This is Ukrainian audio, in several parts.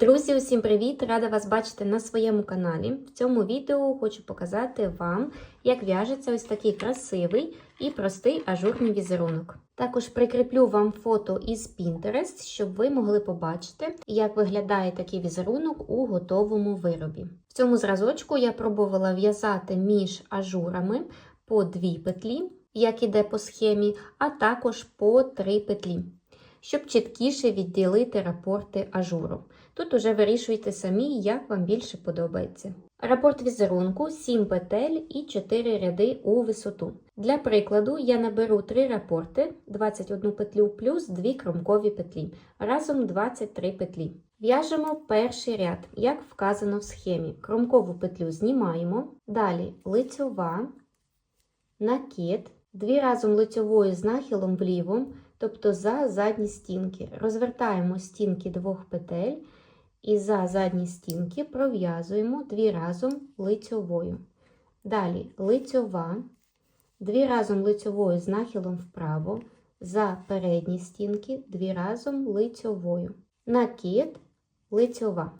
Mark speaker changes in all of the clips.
Speaker 1: Друзі, усім привіт! Рада вас бачити на своєму каналі. В цьому відео хочу показати вам, як в'яжеться ось такий красивий і простий ажурний візерунок. Також прикріплю вам фото із Pinterest, щоб ви могли побачити, як виглядає такий візерунок у готовому виробі. В цьому зразочку я пробувала в'язати між ажурами по дві петлі, як іде по схемі, а також по три петлі. Щоб чіткіше відділити рапорти ажуру. Тут уже вирішуйте самі, як вам більше подобається. Рапорт візерунку 7 петель і 4 ряди у висоту. Для прикладу я наберу 3 рапорти, 21 петлю плюс 2 кромкові петлі, разом 23 петлі. В'яжемо перший ряд, як вказано в схемі. Кромкову петлю знімаємо, далі лицьова, накид, 2 разом лицьовою з нахилом вліво, тобто за задні стінки. Розвертаємо стінки двох петель і за задні стінки пров'язуємо дві разом лицьовою. Далі лицьова, дві разом лицьовою з нахилом вправо, за передні стінки, дві разом лицьовою. Накид, лицьова.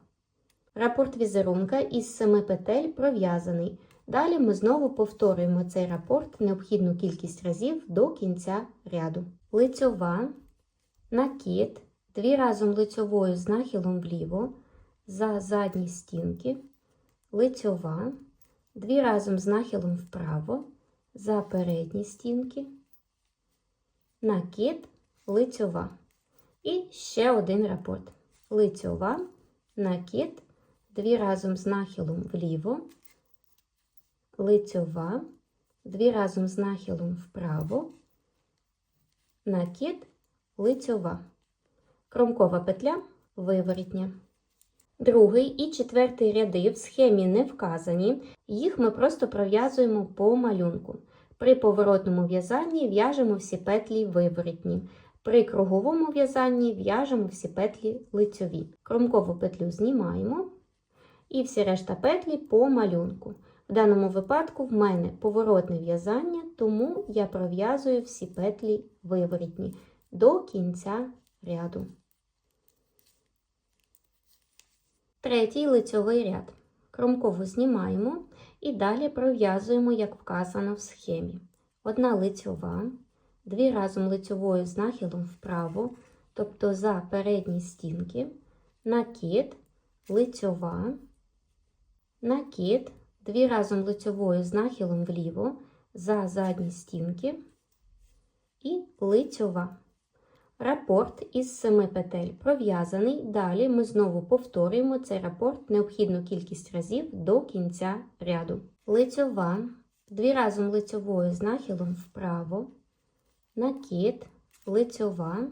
Speaker 1: Рапорт візерунка із 7 петель пров'язаний. Далі ми знову повторюємо цей рапорт необхідну кількість разів до кінця ряду. Лицьова, накид, дві разом лицьовою з нахилом вліво, за задні стінки, лицьова, дві разом з нахилом вправо, за передні стінки, накид, лицьова. І ще один рапорт. Лицьова, накид, дві разом з нахилом вліво, лицьова, дві разом з нахилом вправо, накид, лицьова. Кромкова петля виворітня. Другий і четвертий ряди в схемі не вказані, їх ми просто пров'язуємо по малюнку. При поворотному в'язанні в'яжемо всі петлі виворітні. При круговому в'язанні в'яжемо всі петлі лицьові. Кромкову петлю знімаємо і всі решта петлі по малюнку. В даному випадку в мене поворотне в'язання, тому я пров'язую всі петлі виворітні до кінця ряду. Третій лицьовий ряд. Кромкову знімаємо і далі пров'язуємо, як вказано в схемі. Одна лицьова, дві разом лицьовою з нахилом вправо, тобто за передні стінки, накид, лицьова, накид, дві разом лицьовою з нахилом вліво, за задні стінки. І лицьова. Рапорт із 7 петель пров'язаний. Далі ми знову повторюємо. Цей рапорт необхідну кількість разів до кінця ряду. Лицьова, дві разом лицьовою з нахилом вправо, накид, лицьова,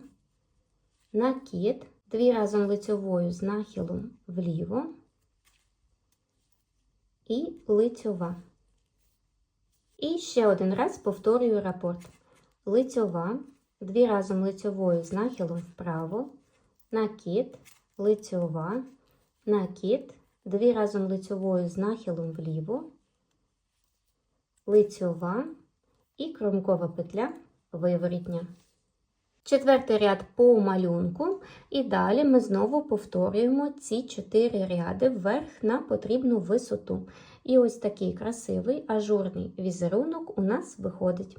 Speaker 1: накид, дві разом лицьовою з нахилом вліво і лицьова. І ще один раз повторюю рапорт. Лицьова дві разом лицьовою з нахилом вправо, накид, лицьова, накид, дві разом лицьовою з нахилом вліво, лицьова і кромкова петля виворітня. Четвертий ряд по малюнку, і далі ми знову повторюємо ці чотири ряди вверх на потрібну висоту. І ось такий красивий ажурний візерунок у нас виходить.